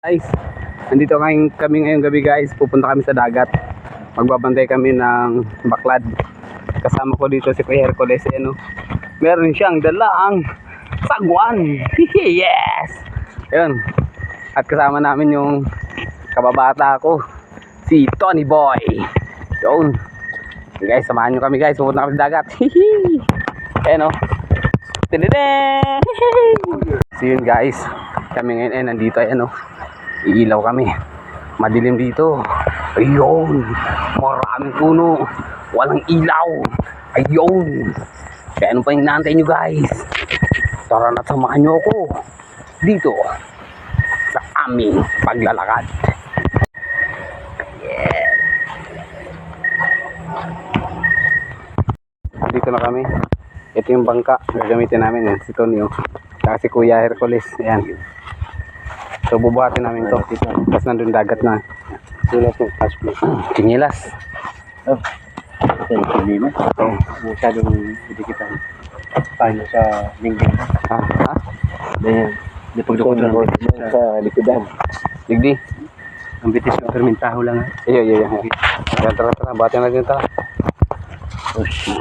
Guys, nandito kami, kami ngayong gabi guys. Pupunta kami sa dagat. Magbabantay kami ng baklad. Kasama ko dito si Kuya Hercules. Eh, no? Meron siyang dalang sagwan. yes! Ayun. At kasama namin yung kababata ko. Si Tony Boy. Yun. Guys, samahan nyo kami guys. Pupunta kami sa dagat. Ayun o. Tididin! So yun guys. Kami ngayon ay nandito. Ayan o. Iilaw kami. Madilim dito. Ayun. Maraming puno. Walang ilaw. Ayun. Kaya ano pa yung naantay nyo guys? Tara na samahan nyo ako. Dito. Sa aming paglalakad. Yeah. Dito na kami. Ito yung bangka. Gagamitin namin yan. Si Tonyo. Saka si Kuya Hercules. Ayan. So bubuhatin namin to. Tapos nandun dagat na. Sulat ng cash flow. Chinilas. Oh. Ito yung problema. Oh. Masyadong didikitan. Tayo sa lingging. Ha? Ha? Dahil, di pagdukot lang sa likodan. Digdi. Ang bitis ng fermentaho lang. Iyo, iyo, iyo. Ayan, tara, tara. Bahatin natin tara. Oh, shit.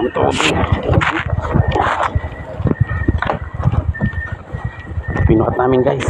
Pinukat namin guys.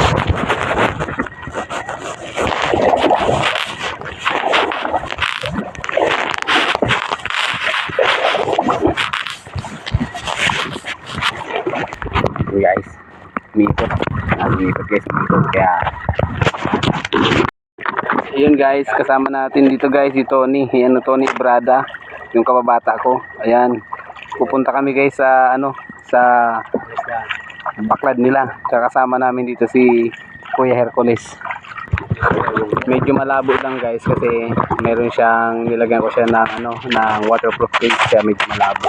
Umikot guys. Umikot. Kaya Ayun guys, kasama natin dito guys si Tony. Ayan Tony Brada, yung kababata ko. Ayan. Pupunta kami guys sa ano, sa baklad nila. Tsaka kasama namin dito si Kuya Hercules. Medyo malabo lang guys kasi meron siyang nilagyan ko siya ng ano, ng waterproof case kaya medyo malabo.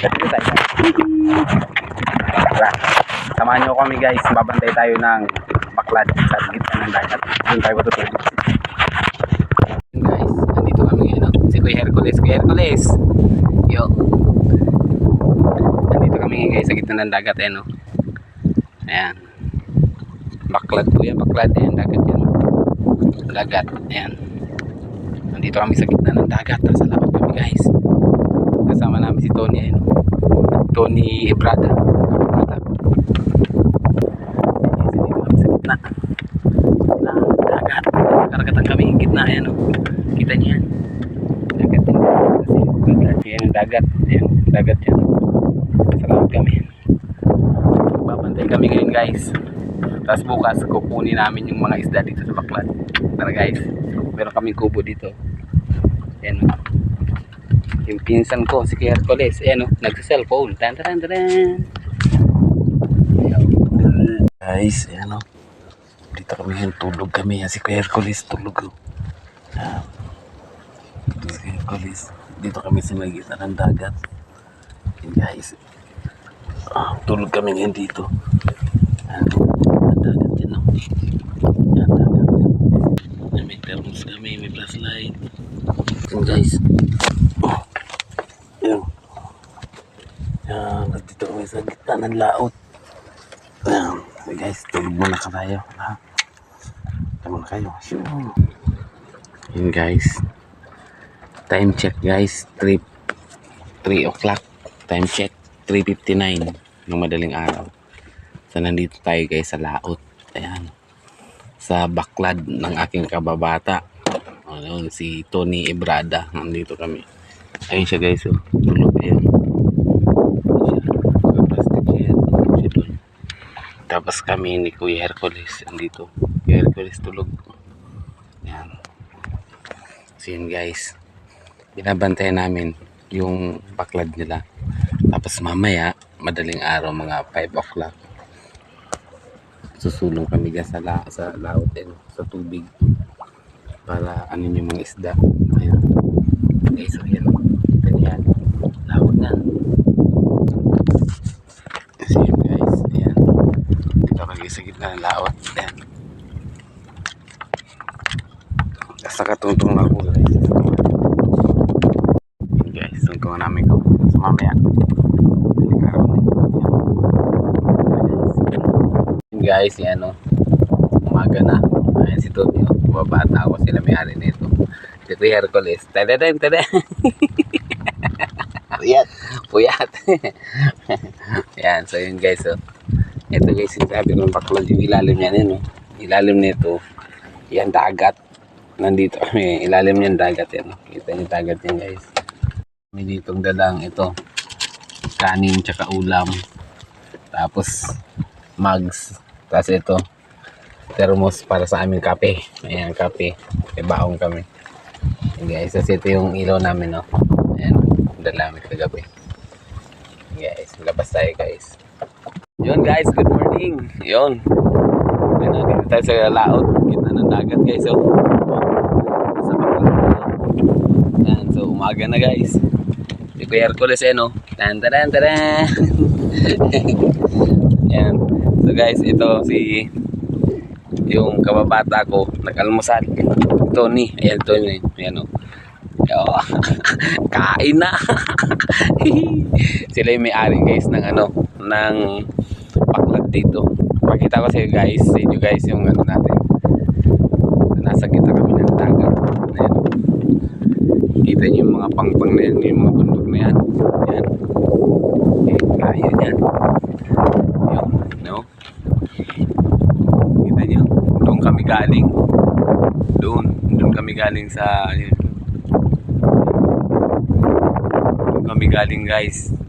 Ayan. Tayo. Tara. Samahan niyo kami guys, babantay tayo ng baklad sa gitna ng dagat. Doon tayo matutulog. Guys, nandito kami ngayon. no? Si Kuya Hercules. Kuya Hercules! Yo! Nandito kami ngayon guys sa gitna ng dagat. Ayan, no? Ayan. Baklad po yan. Baklad yan. Dagat yan. Dagat. Ayan. Nandito kami sa gitna ng dagat. Nasa laot kami guys. Kasama namin si Tony. Ayan, no? Tony Ebrada. Kapatata. Dito kami sa gitna ng dagat. Karagatan kami yung gitna. Ayan o. Kita niyo yan. Dagat yan. Kasi. Yan dagat. Yan. Dagat yan. Sa laot kami. Babantay kami ngayon guys. Tapos bukas kukunin namin yung mga isda dito sa baklat. Tara guys. Meron kaming kubo dito. Ayan o. Yung pinsan ko, si Hercules. Ayan o. Nagsa-cellphone. Tan tan tan. Guys, ayan o. Dito kami ngayon, tulog kami. Yan si Hercules, tulog. oh. Yan. Dito Kuya Hercules. Dito kami sa may ng dagat. Yan guys. Ah, tulog kami ngayon dito. Yan. Ang dagat yan. Yan, dagat yan. Yan, may thermos kami, may flashlight. Yan guys. Oh. Yan. Yan, nandito kami sa gitna ng laot. Okay guys, tulog muna ka tayo. Ha? Tulog muna kayo. Sure. Yun guys. Time check guys. 3 3 o'clock. Time check. 3.59 ng madaling araw. So nandito tayo guys sa laot. Ayan. Sa baklad ng aking kababata. Ayun, si Tony Ebrada. Nandito kami. Ayun siya guys. Oh. Tulog. Ayun. Tapos kami ni Kuya Hercules andito. Kuya Hercules tulog. Yan. So yun guys. Binabantayan namin yung baklad nila. Tapos mamaya, madaling araw, mga 5 o'clock. Susulong kami dyan sa, la sa laot din, sa tubig. para ano yung mga isda. Ayan. Okay, so yan. Kita niyan. Laot na. Kasi yun guys. Ayan. Dito kami sa gitna ng laot. Ayan. Tapos nakatungtong ako guys. Yun guys. Tungtong namin ko. So mamaya. Daling araw na yun. Ayan. Yun guys. Yan o. Umaga na. Ayan si Tony. oh. Babata ako sila may-ari nito. Si Kuya Hercules. Tadadam, tada. Puyat. Puyat. Yan. So yun guys. Oh. Ito guys. Sinasabi ng baklad yung ilalim yan. Yun, oh. Ilalim nito. Yan dagat. Nandito kami. Ilalim niyan dagat yan. oh. Kita niyo dagat yan guys. May ditong dalang ito. Kanin tsaka ulam. Tapos mugs. Tapos ito thermos para sa aming kape. Ayan, kape. May baong kami. Ayan guys, kasi ito yung ilaw namin, no? Ayan, dalamit kagabi. Ayan guys, labas tayo guys. Yun guys, good morning. Yun. Ayan, dito tayo sa laot. Kita ng dagat guys, oh. Sa. Ayan, so umaga na guys. Si Kuya Hercules, eh, no? Tan, taran, taran. Ayan. So guys, ito si yung kababata ko nag-almusal. Tony. Ayan Tony. Ayan o Oo. kain na. Sila yung may-ari guys ng ano ng baklad dito. Pakita ko sa guys. Sa inyo guys yung ano natin. Nasa kita kami ng dagat. Ayan. Kita nyo yung mga pangpang na yan yung mga bundok na yan. Yan eh, kaya yan yun no Kita niyo, doon kami galing. Doon, doon kami galing sa ayun. Doon kami galing guys.